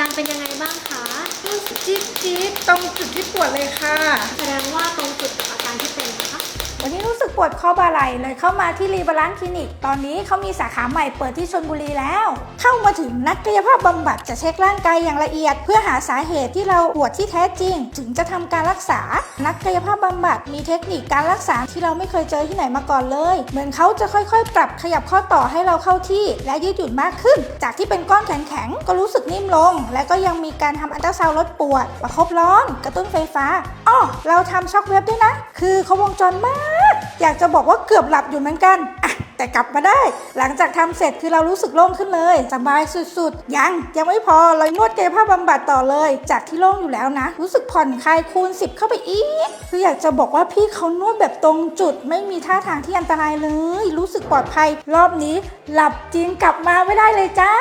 การเป็นยังไงบ้างคะ รู้สึกจี๊ดจี๊ดตรงจุดที่ปวดเลยค่ะ แสดงว่า ปวดข้อบ่าไหล่เลยเข้ามาที่รีบาลานซ์คลินิก ตอนนี้เขามีสาขาใหม่เปิดที่ชลบุรีแล้ว เข้ามาถึงนักกายภาพบำบัดจะเช็คร่างกายอย่างละเอียด เพื่อหาสาเหตุที่เราปวดที่แท้จริง ถึงจะทำการรักษา นักกายภาพบำบัดมีเทคนิคการรักษาที่เราไม่เคยเจอที่ไหนมาก่อนเลย เหมือนเขาจะค่อยๆ ปรับขยับข้อต่อให้เราเข้าที่ และยืดหยุ่นมากขึ้น จากที่เป็นก้อนแข็งๆก็รู้สึกนิ่มลง และก็ยังมีการทำอัลตราซาวด์ลดปวดประคบร้อน กระตุ้นไฟฟ้า อ้อเราทำช็อคเวฟด้วยนะ คือเขาวงจรมาก อยากจะบอกว่าเกือบหลับอยู่เหมือนกันอะแต่กลับมาได้ หลังจากทำเสร็จคือเรารู้สึกโล่งขึ้นเลย สบายสุดๆ ยังยังไม่พอเรานวดกายภาพบำบัดต่อเลย จากที่โล่งอยู่แล้วนะ รู้สึกผ่อนคลายคูณ 10 เข้าไปอีก คืออยากจะบอกว่าพี่เขานวดแบบตรงจุด ไม่มีท่าทางที่อันตรายเลย รู้สึกปลอดภัย รอบนี้ หลับจริงกลับมาไม่ได้เลยจ้า